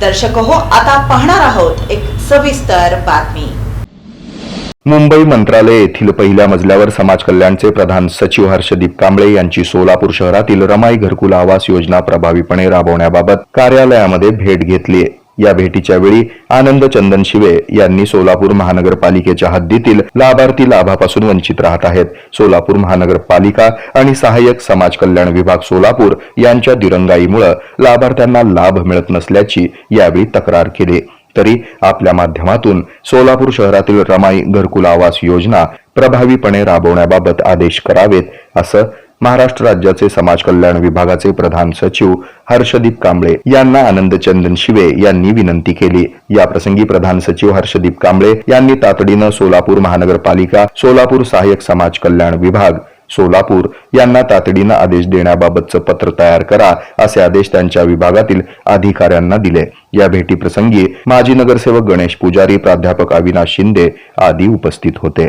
दर्शक हो आता पाहणार आहोत एक सविस्तर बातमी. मुंबई मंत्रालय येथील पहिल्या मजल्यावर समाज कल्याणचे प्रधान सचिव हर्षदीप कांबळे यांची सोलापूर शहरातील रमाई घरकुल आवास योजना प्रभावीपणे राबवण्याबाबत कार्यालयामध्ये भेट घेतली या भेटीच्या वेळी आनंद चंदन शिवे यांनी सोलापूर महानगरपालिकेच्या हद्दीतील लाभार्थी लाभापासून वंचित राहत आहेत. सोलापूर महानगरपालिका आणि सहाय्यक समाज कल्याण विभाग सोलापूर यांच्या दिरंगाईमुळे लाभार्थ्यांना लाभ मिळत नसल्याची यावेळी तक्रार केली. तरी आपल्या माध्यमातून सोलापूर शहरातील रमाई घरकुल आवास योजना प्रभावीपणे राबवण्याबाबत आदेश करावेत असं महाराष्ट्र राज्याचे समाज कल्याण विभागाचे प्रधान सचिव हर्षदीप कांबळे यांना आनंद चंदन शिवे यांनी विनंती केली. या प्रसंगी प्रधान सचिव हर्षदीप कांबळे यांनी तातडीनं सोलापूर महानगरपालिका सोलापूर सहाय्यक समाज कल्याण विभाग सोलापूर यांना तातडीनं आदेश देण्याबाबतचं पत्र तयार करा असे आदेश त्यांच्या विभागातील अधिकाऱ्यांना दिले. या भेटीप्रसंगी माजी नगरसेवक गणेश पुजारी प्राध्यापक अविनाश शिंदे आदी उपस्थित होते.